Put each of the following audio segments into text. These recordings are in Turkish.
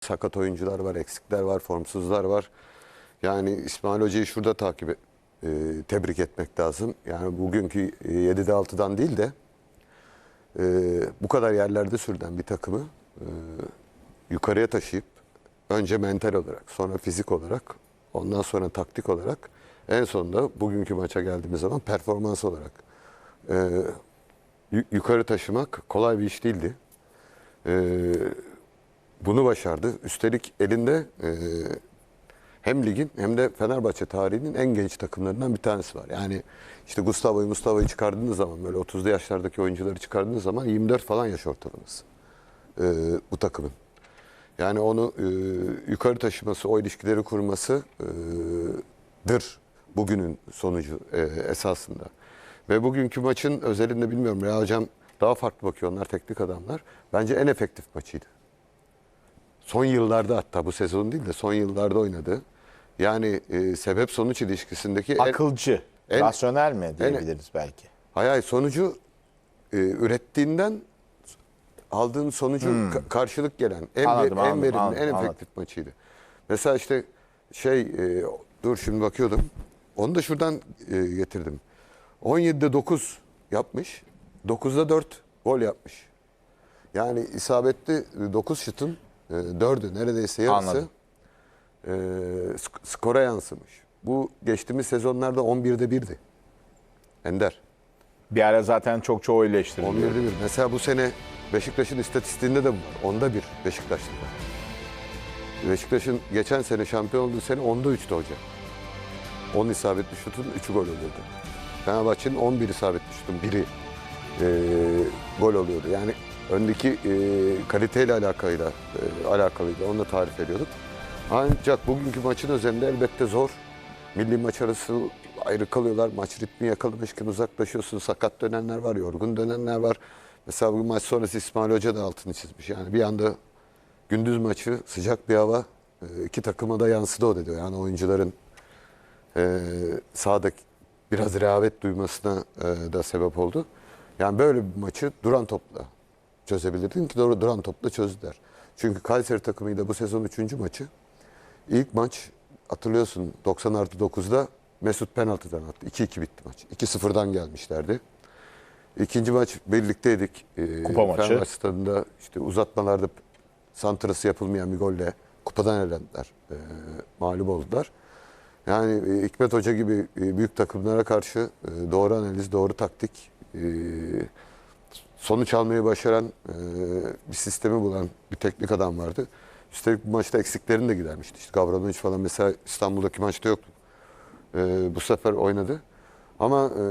sakat oyuncular var, eksikler var, formsuzlar var. Yani İsmail Hoca'yı şurada takip e, tebrik etmek lazım. Yani bugünkü e, 7'de 6'dan değil de e, bu kadar yerlerde sürülen bir takımı e, yukarıya taşıyıp önce mental olarak, sonra fizik olarak, ondan sonra taktik olarak en sonunda bugünkü maça geldiğimiz zaman performans olarak e, yu- yukarı taşımak kolay bir iş değildi. E, bunu başardı. Üstelik elinde e, hem ligin hem de Fenerbahçe tarihinin en genç takımlarından bir tanesi var. Yani işte Gustavo'yu Mustafa'yı çıkardığınız zaman böyle 30'lu yaşlardaki oyuncuları çıkardığınız zaman 24 falan yaş ortalaması e, bu takımın. Yani onu e, yukarı taşıması, o ilişkileri kurması e, bugünün sonucu e, esasında. Ve bugünkü maçın özelinde bilmiyorum Reha Hocam daha farklı bakıyor onlar teknik adamlar. Bence en efektif maçıydı. Son yıllarda hatta bu sezon değil de son yıllarda oynadı. Yani e, sebep sonuç ilişkisindeki en, Akılcı, en- rasyonel mi diyebiliriz belki. Hayır, hayır, sonucu e, ürettiğinden aldığın sonucu ka- karşılık gelen en, Hmm. Anladım, en anladım, verimli, anladım, en anladım. efektif maçıydı. Mesela işte şey e, dur şimdi bakıyordum. Onu da şuradan e, getirdim. 17'de 9 yapmış. 9'da 4 gol yapmış. Yani isabetli 9 şutun e, 4'ü neredeyse yarısı e, sk- skora yansımış. Bu geçtiğimiz sezonlarda 11'de 1'di. Ender. Bir ara zaten çok çoğu eleştiriliyor. 11'de 1. Mesela bu sene Beşiktaş'ın istatistiğinde de bu var. Onda 1 Beşiktaş'ta. Beşiktaş'ın geçen sene şampiyon olduğu sene onda 3'tü hoca. 10 isabetli şutun 3'ü gol oluyordu. Fenerbahçe'nin 11 isabetli şutun biri e, gol oluyordu. Yani öndeki e, kaliteyle alakalıyla, e, alakalıydı. Onu da tarif ediyorduk. Ancak bugünkü maçın özelinde elbette zor. Milli maç arası ayrı kalıyorlar. Maç ritmi yakalamışken uzaklaşıyorsun. Sakat dönenler var, yorgun dönenler var. Mesela bu maç sonrası İsmail Hoca da altını çizmiş. Yani bir anda gündüz maçı sıcak bir hava e, iki takıma da yansıdı o dedi. Yani oyuncuların e, sahada biraz rehavet duymasına e, da sebep oldu. Yani böyle bir maçı duran topla çözebilirdin ki doğru duran topla çözdüler. Çünkü Kayseri takımıyla bu sezon 3. maçı ilk maç hatırlıyorsun 90 artı 9'da Mesut penaltıdan attı. 2-2 bitti maç. 2-0'dan gelmişlerdi. İkinci maç birlikteydik. Ee, Kupa maçı. Fenerbahçe stadında işte uzatmalarda santrası yapılmayan bir golle kupadan elendiler. Ee, mağlup oldular. Yani e, Hikmet Hoca gibi e, büyük takımlara karşı e, doğru analiz, doğru taktik, e, sonuç almayı başaran e, bir sistemi bulan bir teknik adam vardı. Üstelik bu maçta eksiklerini de gidermişti. İşte Gavranovic falan mesela İstanbul'daki maçta yoktu. E, bu sefer oynadı. Ama e,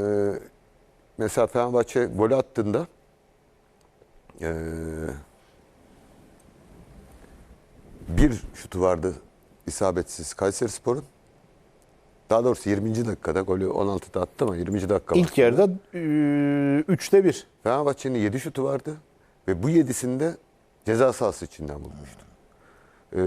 mesela Fenerbahçe golü attığında e, bir şutu vardı isabetsiz Kayseri Spor'un. Daha doğrusu 20. dakikada golü 16'da attı ama 20. dakika İlk yarıda e, üçte bir. Fenerbahçe'nin 7 şutu vardı ve bu 7'sinde ceza sahası içinden bulmuştu. Ee,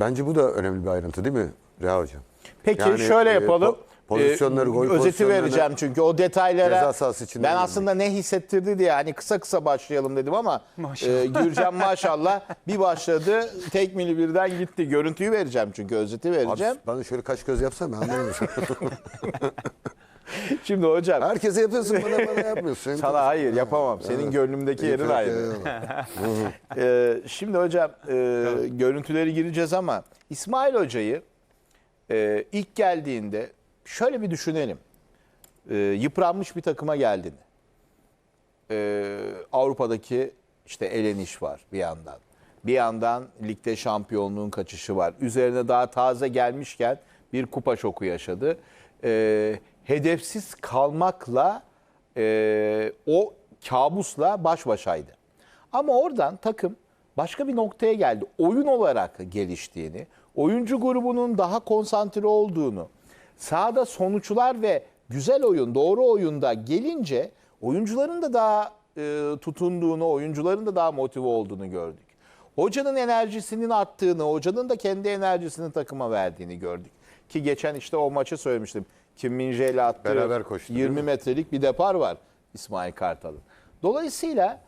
bence bu da önemli bir ayrıntı değil mi Reha Hocam? Peki Yani, şöyle e, yapalım. po- pozisyonları, Ee, gol özeti pozisyonlarını vereceğim çünkü o detaylara ceza sahası içinden ben girmek. aslında ne hissettirdi diye hani kısa kısa başlayalım dedim ama e, Gürcan maşallah bir başladı tek mili birden gitti. Görüntüyü vereceğim çünkü özeti Abi, vereceğim. bana şöyle kaş göz yapsam ben anlamıyorum. Şimdi hocam Herkese yapıyorsun bana bana yapmıyorsun. sana hayır yapamam. Senin gönlümdeki yerin ayrı. Ee, şimdi hocam e, görüntüleri gireceğiz ama İsmail Hoca'yı e, ilk geldiğinde şöyle bir düşünelim. E, yıpranmış bir takıma geldiğini. E, Avrupa'daki işte eleniş var bir yandan. Bir yandan ligde şampiyonluğun kaçışı var. Üzerine daha taze gelmişken bir kupa şoku yaşadı. E, hedefsiz kalmakla e, o kabusla baş başaydı. Ama oradan takım başka bir noktaya geldi. Oyun olarak geliştiğini, oyuncu grubunun daha konsantre olduğunu, sahada sonuçlar ve güzel oyun, doğru oyunda gelince oyuncuların da daha e, tutunduğunu, oyuncuların da daha motive olduğunu gördük. Hocanın enerjisinin arttığını, hocanın da kendi enerjisini takıma verdiğini gördük. Ki geçen işte o maçı söylemiştim. Kim Min-jae ile attığı Beraber koştu, değil 20 mi? metrelik bir depar var İsmail Kartal'ın. Dolayısıyla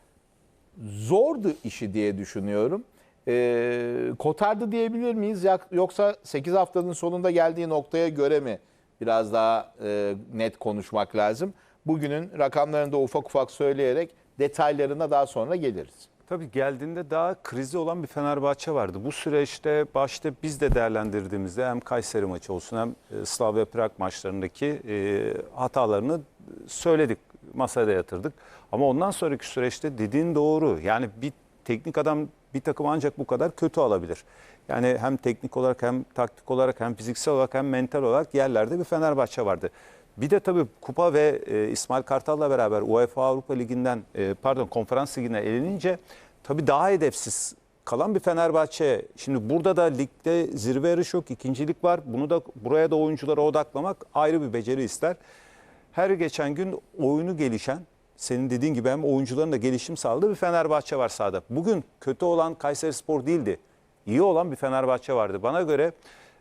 zordu işi diye düşünüyorum. E, kotardı diyebilir miyiz? Yoksa 8 haftanın sonunda geldiği noktaya göre mi biraz daha e, net konuşmak lazım? Bugünün rakamlarını da ufak ufak söyleyerek detaylarına daha sonra geliriz. Tabii geldiğinde daha krizi olan bir Fenerbahçe vardı. Bu süreçte başta biz de değerlendirdiğimizde hem Kayseri maçı olsun hem e, Slavia Prag maçlarındaki e, hatalarını söyledik, masaya yatırdık. Ama ondan sonraki süreçte dediğin doğru. Yani bir teknik adam bir takım ancak bu kadar kötü alabilir. Yani hem teknik olarak hem taktik olarak hem fiziksel olarak hem mental olarak yerlerde bir Fenerbahçe vardı. Bir de tabii Kupa ve e, İsmail Kartal'la beraber UEFA Avrupa Ligi'nden e, pardon Konferans Ligi'ne elenince tabii daha hedefsiz kalan bir Fenerbahçe. Şimdi burada da ligde zirve yarışı yok, ikincilik var. Bunu da buraya da oyunculara odaklamak ayrı bir beceri ister. Her geçen gün oyunu gelişen, senin dediğin gibi hem oyuncuların da gelişim sağladığı bir Fenerbahçe var sahada. Bugün kötü olan Kayserispor değildi. İyi olan bir Fenerbahçe vardı. Bana göre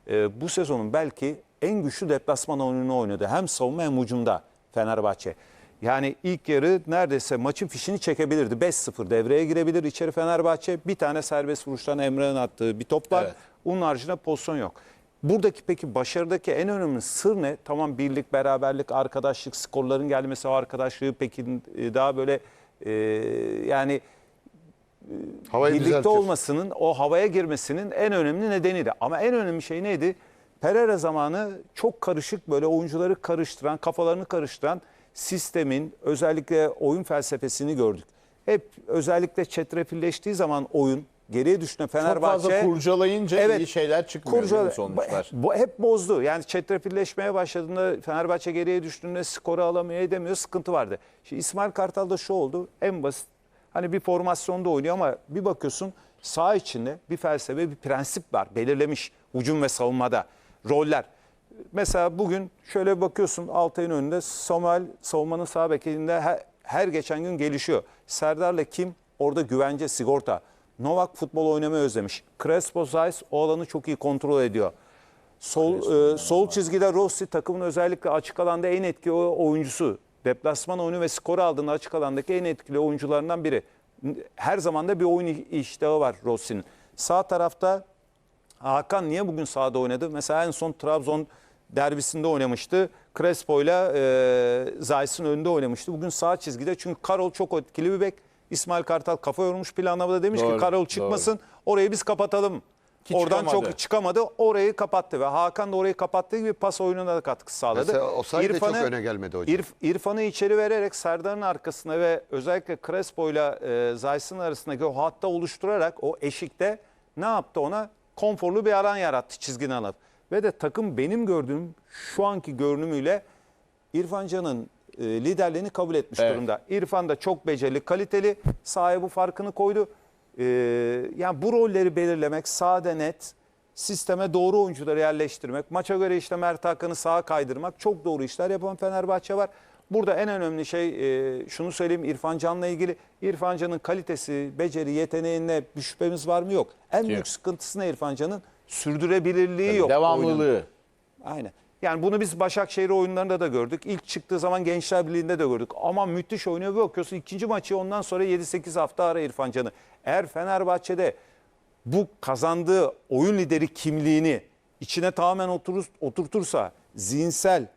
e, bu sezonun belki en güçlü deplasman oyununu oynadı. Hem savunma hem hücumda Fenerbahçe. Yani ilk yarı neredeyse maçın fişini çekebilirdi. 5-0 devreye girebilir içeri Fenerbahçe. Bir tane serbest vuruştan Emre'nin attığı bir top var. Evet. Onun haricinde pozisyon yok. Buradaki peki başarıdaki en önemli sır ne? Tamam birlik, beraberlik, arkadaşlık, skorların gelmesi, o arkadaşlığı peki e, daha böyle e, yani Havayı birlikte düzeltir. olmasının, o havaya girmesinin en önemli nedeniydi. Ama en önemli şey neydi? Pereira zamanı çok karışık böyle oyuncuları karıştıran, kafalarını karıştıran sistemin özellikle oyun felsefesini gördük. Hep özellikle çetrefilleştiği zaman oyun geriye düşünen Çok Fenerbahçe fazla kurcalayınca Evet. iyi şeyler çıkmıyor Kurca- değil mi sonuçlar. Bu, hep bozdu. Yani çetrefilleşmeye başladığında Fenerbahçe geriye düştüğünde skoru alamıyor edemiyor sıkıntı vardı. Şimdi İsmail Kartal'da şu oldu en basit. Hani bir formasyonda oynuyor ama bir bakıyorsun sağ içinde bir felsefe bir prensip var belirlemiş hücum ve savunmada roller. Mesela bugün şöyle bakıyorsun Altay'ın önünde Samuel savunmanın sağ bekinde her, her geçen gün gelişiyor. Serdar'la kim orada güvence sigorta. Novak futbol oynamayı özlemiş. Crespo Zayis o alanı çok iyi kontrol ediyor. Sol e, sol çizgide Rossi takımın özellikle açık alanda en etkili oyuncusu. Deplasman oyunu ve skor aldığında açık alandaki en etkili oyuncularından biri. Her zaman da bir oyun iştahı var Rossi'nin. Sağ tarafta Hakan niye bugün sahada oynadı? Mesela en son Trabzon derbisinde oynamıştı. Crespo ile e, Zayis'in önünde oynamıştı. Bugün sağ çizgide çünkü Karol çok etkili bir bek. İsmail Kartal kafa yormuş planlamada demiş Doğru, ki Karol çıkmasın orayı biz kapatalım. Ki Oradan çıkamadı. çok çıkamadı. Orayı kapattı ve Hakan da orayı kapattığı gibi pas oyununa da katkı sağladı. Mesela Osayi de çok öne gelmedi hocam. İrf- İrfan'ı içeri vererek Serdar'ın arkasına ve özellikle Crespo ile e, Zayt'sın arasındaki o hatta oluşturarak o eşikte ne yaptı ona? Konforlu bir alan yarattı çizgini alıp. Ve de takım benim gördüğüm şu anki görünümüyle İrfan Can'ın e, liderliğini kabul etmiş Evet. durumda. İrfan da çok becerili, kaliteli. Sahaya bu farkını koydu. E, yani bu rolleri belirlemek, sade net, sisteme doğru oyuncuları yerleştirmek, maça göre işte Mert Hakan'ı sağa kaydırmak çok doğru işler yapan Fenerbahçe var. Burada en önemli şey e, şunu söyleyeyim İrfan Can'la ilgili. İrfan Can'ın kalitesi, beceri, yeteneğine bir şüphemiz var mı? Yok. En büyük sıkıntısı ne İrfan Can'ın? Sürdürebilirliği yok. oyunun. Devamlılığı. Aynen. Yani bunu biz Başakşehir oyunlarında da gördük. İlk çıktığı zaman Gençler Birliği'nde de gördük. Ama müthiş oynuyor bir bakıyorsun. ikinci maçı ondan sonra 7-8 hafta ara İrfan Can'ı. Eğer Fenerbahçe'de bu kazandığı oyun lideri kimliğini içine tamamen oturur, oturtursa, zihinsel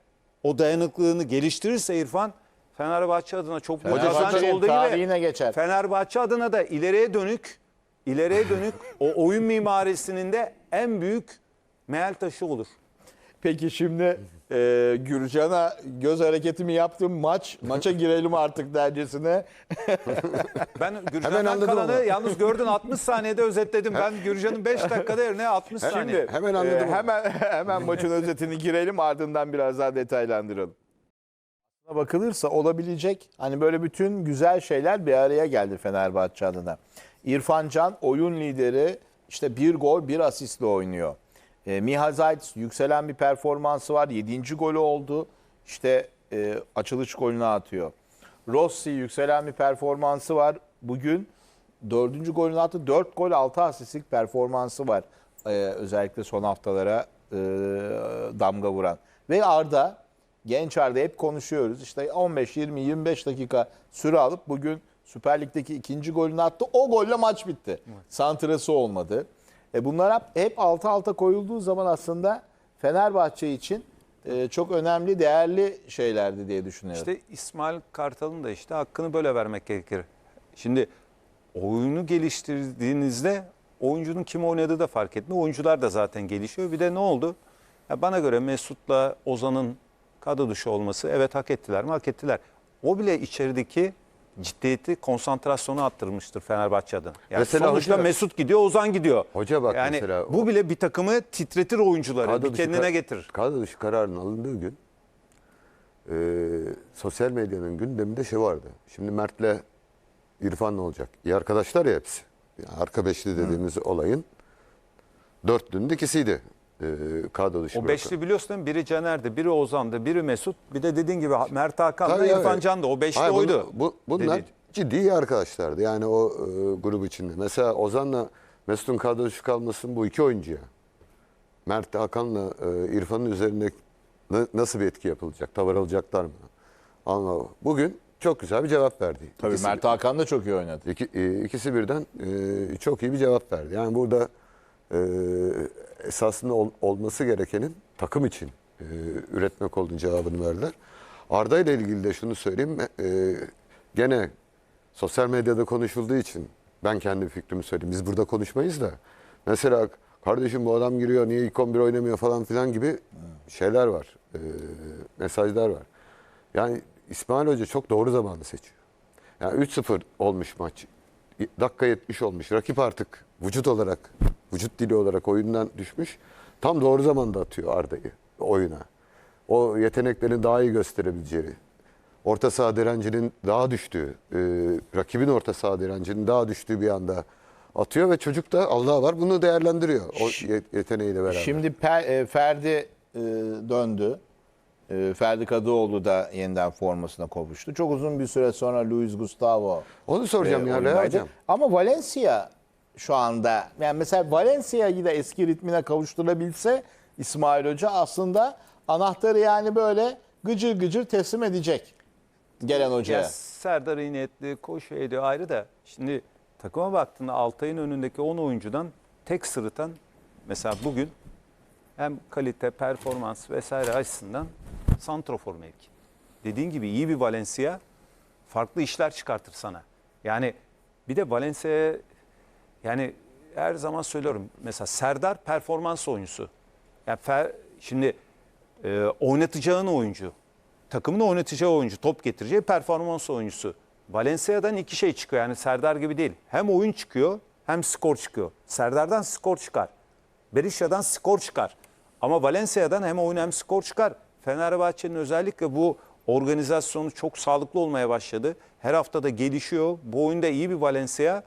o dayanıklılığını geliştirirse İrfan, Fenerbahçe adına çok büyük kazanç olduğu gibi geçer. Fenerbahçe adına da ileriye dönük ileriye dönük o oyun mimarisinin de en büyük meyal taşı olur. Peki şimdi e, Gürcan'a göz hareketimi yaptım. Maç, maça girelim artık dercesine. Ben Gürcan'dan anladım kalanı ama. yalnız gördün 60 saniyede özetledim. Ben Gürcan'ın 5 dakikada yerine 60 saniye. Şimdi Hemen anladım e, onu. hemen hemen maçın özetini girelim ardından biraz daha detaylandıralım. Aslına Bakılırsa olabilecek hani böyle bütün güzel şeyler bir araya geldi Fenerbahçe adına. İrfan Can oyun lideri işte bir gol bir asistle oynuyor. E, Miha Zayt yükselen bir performansı var. 7. golü oldu. İşte e, açılış golünü atıyor. Rossi yükselen bir performansı var. Bugün dördüncü golünü attı. 4 gol 6 asistlik performansı var. Ee, özellikle son haftalara e, damga vuran. Ve Arda, genç Arda hep konuşuyoruz. İşte 15, 20, 25 dakika süre alıp bugün Süper Lig'deki ikinci golünü attı. O golle maç bitti. Santrası olmadı. E bunlar hep, alta alta koyulduğu zaman aslında Fenerbahçe için e, çok önemli, değerli şeylerdi diye düşünüyorum. İşte İsmail Kartal'ın da işte hakkını böyle vermek gerekir. Şimdi oyunu geliştirdiğinizde oyuncunun kim oynadığı da fark etmiyor. Oyuncular da zaten gelişiyor. Bir de ne oldu? Ya bana göre Mesut'la Ozan'ın kadro dışı olması evet hak ettiler mi? Hak ettiler. O bile içerideki ciddiyeti, konsantrasyonu arttırmıştır Fenerbahçe adına. Yani Mesela sonuçta hoca- Mesut gidiyor, Ozan gidiyor. Hoca bak yani mesela bu bile bir takımı titretir oyuncuları, bir kendine kar- getirir. Kadro dışı kararın alındığı gün e, sosyal medyanın gündeminde şey vardı. Şimdi Mert'le İrfan ne olacak? İyi arkadaşlar ya hepsi. Yani arka beşli dediğimiz olayın dörtlünün ikisiydi. E, kadro dışı O beşli biliyorsun değil mi? Biri Caner'di, biri Ozan'dı, biri Mesut. Bir de dediğin gibi Mert Hakan'da Tabii, İrfan evet. Can'dı. O beşli Hayır, bunu- oydu. Bu, bunlar Dediğin. ciddi iyi arkadaşlardı. Yani o e, grup içinde. Mesela Ozan'la Mesut'un kadro dışı kalmasının bu iki oyuncuya. Mert Hakan'la e, İrfan'ın üzerinde na- nasıl bir etki yapılacak? Tavır alacaklar mı? Ama bugün çok güzel bir cevap verdi. Tabii İkisi- Mert Hakan da çok iyi oynadı. İki, e, ikisi birden e, çok iyi bir cevap verdi. Yani burada e, esasında ol- olması gerekenin takım için e, üretmek olduğunu cevabını verdiler. Arda ile ilgili de şunu söyleyeyim. E, gene sosyal medyada konuşulduğu için ben kendi fikrimi söyleyeyim. Biz burada konuşmayız da. Mesela kardeşim bu adam giriyor niye ilk 11 oynamıyor falan filan gibi şeyler var. E, mesajlar var. Yani İsmail Hoca çok doğru zamanı seçiyor. Yani 3-0 olmuş maç. Dakika 70 olmuş. Rakip artık vücut olarak, vücut dili olarak oyundan düşmüş. Tam doğru zamanda atıyor Arda'yı oyuna. O yeteneklerini daha iyi gösterebileceği, orta saha direncinin daha düştüğü, e, rakibin orta saha direncinin daha düştüğü bir anda atıyor ve çocuk da Allah var bunu değerlendiriyor o ye- yeteneğiyle beraber. Şimdi Per- e, Ferdi e, döndü. E, Ferdi Kadıoğlu da yeniden formasına kavuştu. Çok uzun bir süre sonra Luis Gustavo Onu soracağım e, ya oyundaydı. Reha Hocam. Ama Valencia şu anda yani mesela Valencia'yı da eski ritmine kavuşturabilse İsmail Hoca aslında anahtarı yani böyle gıcır gıcır teslim edecek gelen hocaya. Ya Serdar iyi niyetli koşu ediyor ayrı da şimdi takıma baktığında Altay'ın önündeki 10 oyuncudan tek sırıtan mesela bugün hem kalite, performans vesaire açısından santrofor mevki. Dediğin gibi iyi bir Valencia farklı işler çıkartır sana. Yani bir de Valencia yani her zaman söylüyorum mesela Serdar performans oyuncusu. Yani fer- şimdi e, oynatacağın oyuncu, takımını oynatacağı oyuncu, top getireceği performans oyuncusu. Valencia'dan iki şey çıkıyor yani Serdar gibi değil. Hem oyun çıkıyor hem skor çıkıyor. Serdar'dan skor çıkar. Berisha'dan skor çıkar. Ama Valencia'dan hem oyun hem skor çıkar. Fenerbahçe'nin özellikle bu organizasyonu çok sağlıklı olmaya başladı. Her hafta da gelişiyor. Bu oyunda iyi bir Valencia.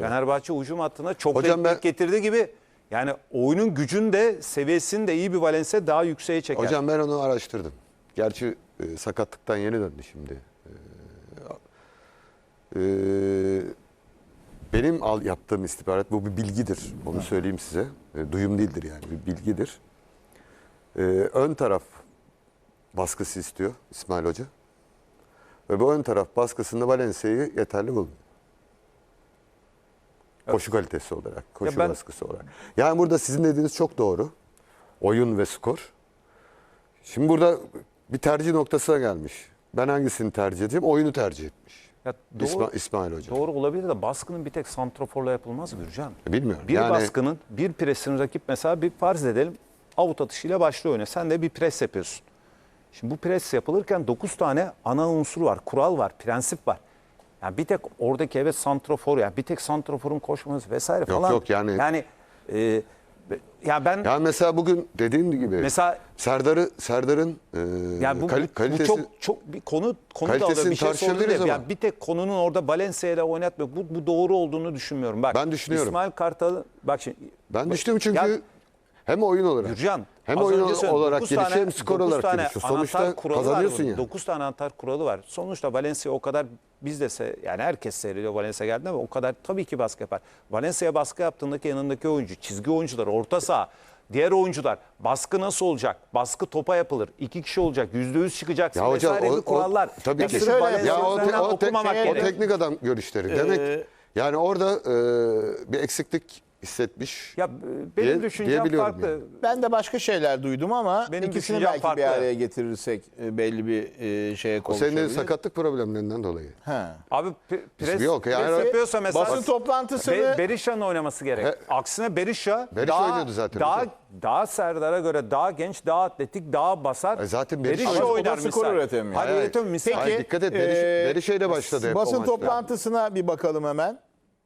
Fenerbahçe hücum hattına çok Hocam ben- getirdiği gibi yani oyunun gücün de seviyesini de iyi bir Valencia daha yükseğe çeker. Hocam ben onu araştırdım. Gerçi e, sakatlıktan yeni döndü şimdi. E, e, benim al, yaptığım istihbarat bu bir bilgidir. Onu söyleyeyim size. E, duyum değildir yani bir bilgidir. E, ön taraf baskısı istiyor İsmail Hoca. Ve bu ön taraf baskısında Valencia'yı yeterli bulmuyor. Koşu kalitesi olarak, koşu ben- baskısı olarak. Yani burada sizin dediğiniz çok doğru. Oyun ve skor. Şimdi burada bir tercih noktasına gelmiş. Ben hangisini tercih edeceğim? Oyunu tercih etmiş. Ya doğru, İsma- İsmail Hoca. doğru olabilir de baskının bir tek santroforla yapılmaz Gürcan. Bilmiyorum. Bir yani baskının, bir presin rakip mesela bir farz edelim avut atışıyla başlıyor oyuna. Sen de bir pres yapıyorsun. Şimdi bu pres yapılırken 9 tane ana unsur var, kural var, prensip var. Yani bir tek oradaki evet santrofor yani bir tek santroforun koşması vesaire Yok, falan. yok, yani- yani e, ya ben yani mesela bugün dediğim gibi mesela Serdar'ı Serdar'ın e, yani bu, kal- bu- bu kalitesi çok çok bir konu konu da. Bir şey sordu ama. Yani bir tek konunun orada Valencia ile oynatmıyor. Bu, bu doğru olduğunu düşünmüyorum. Bak Ben düşünüyorum. İsmail Kartal bak şimdi ben düştüm çünkü Ya- hem oyun olarak Gürcan, hem oyun olarak tane- hem skor olarak tane Sonuçta kazanıyorsun ya. 9 tane anahtar kuralı var. Sonuçta Valencia o kadar biz de se- yani herkes seyrediyor Valencia geldiğinde ama o kadar tabii ki baskı yapar. Valencia baskı yaptığındaki yanındaki oyuncu, çizgi oyuncular, orta saha Diğer oyuncular baskı nasıl olacak? Baskı topa yapılır. İki kişi olacak. Yüzde yüz çıkacaksın Ya hocam vesaire o, o- kurallar. tabii ki. şöyle Valencia ya o, te- o, tek- o teknik adam görüşleri. Demek Ee, yani orada e, bir eksiklik hissetmiş. Ya e, benim diye- düşüncem diyebiliyorum farklı. yani. Ben de başka şeyler duydum ama Benim ikisini düşüncem belki farklı. bir araya getirirsek e, belli bir e, şeye O senin sakatlık problemlerinden dolayı. Ha. Abi pe- pres, Yok, yani- pres yapıyorsa mesela Basın toplantısını Be- Berisha'nın oynaması gerek. He- Aksine Berisha, Berisha daha, oynuyordu zaten Daha, hocam. daha Serdar'a göre daha genç, daha atletik, daha basar. E zaten Berisha- Berisha Ama o da oynar skor misal. üretemiyor. Hayır üretemiyor misal. Hayır, dikkat et, Beriş- e, başladı hep o Basın maçlar. toplantısına bir bakalım hemen.